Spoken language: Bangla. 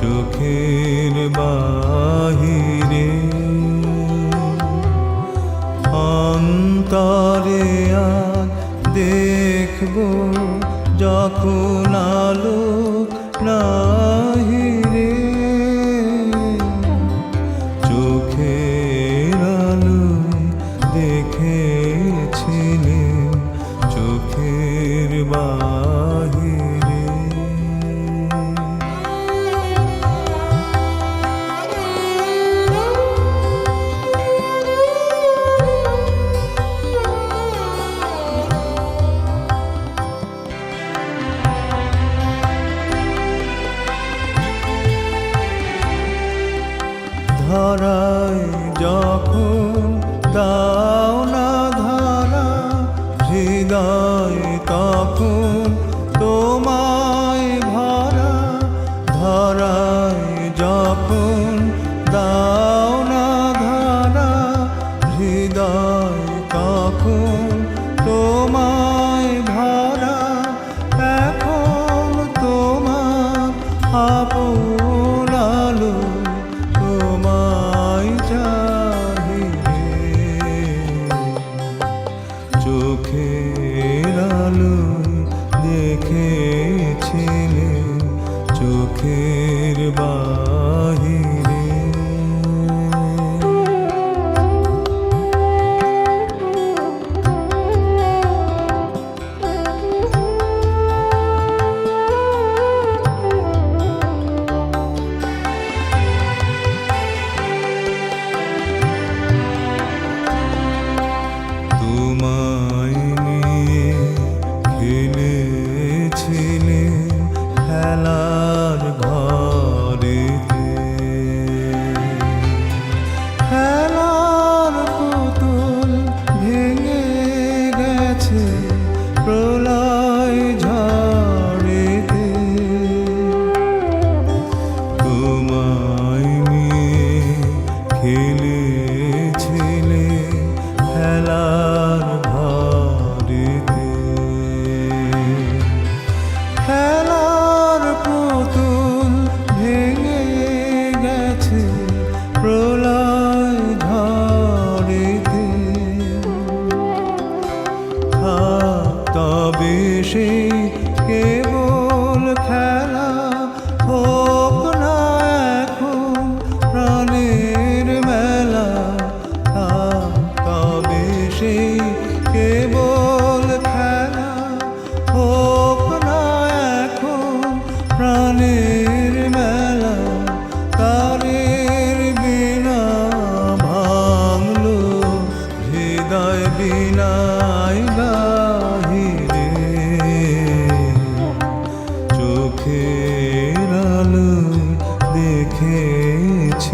চোখের বাহিরে। অন্তরে আর দেখব যখন আলো নাহিরে চোখের আলো দেখেছিলে চোখের বা ধরায় যখন দাও না ধরা হৃদয় তখন তোমায় দেখেছিলে চোখের বাহিরে। i love. তবে সে